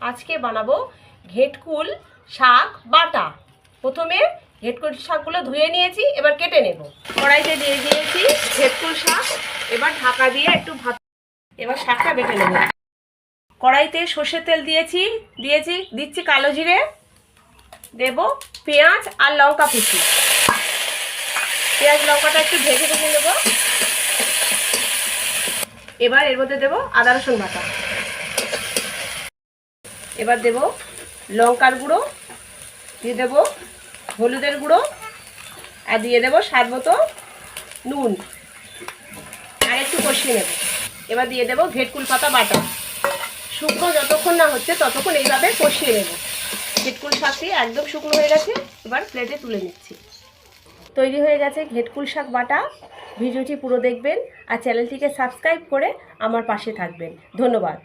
আজকে বানাবো ঘেটকুল শাক বাটা। প্রথমে ঘেটকুল শাকগুলো ধুয়ে নিয়েছি, এবার কেটে নেব। কড়াইতে দিয়ে দিয়েছি ঘেটকুল শাক, এবার ঢাকা দিয়ে একটু ভাত এবার শাকটা বেটে নেব। কড়াইতে সর্ষের তেল দিয়েছি দিয়েছি, দিচ্ছি কালো জিরে, দেব পেঁয়াজ আর লঙ্কা কুচি। পেঁয়াজ, লঙ্কাটা একটু ভেজে ভেজে নেব। এবার এর মধ্যে দেব আদা রসুন বাটা। এবার দেব লঙ্কার গুঁড়ো, দিয়ে দেব হলুদের গুঁড়ো, আর দিয়ে দেব স্বাদ মতো নুন। আর একটু কষিয়ে নেব। এবার দিয়ে দেব ঘেটকুল পাতা বাটা। শুকনো যতক্ষণ না হচ্ছে ততক্ষণ এইভাবে কষিয়ে নেব। ঘেটকুল শাকটি একদম শুকনো হয়ে গেছে, এবার প্লেটে তুলে নিচ্ছি। তৈরি হয়ে গেছে ঘেটকুল শাক বাটা। ভিডিওটি পুরো দেখবেন আর চ্যানেলটিকে সাবস্ক্রাইব করে আমার পাশে থাকবেন। ধন্যবাদ।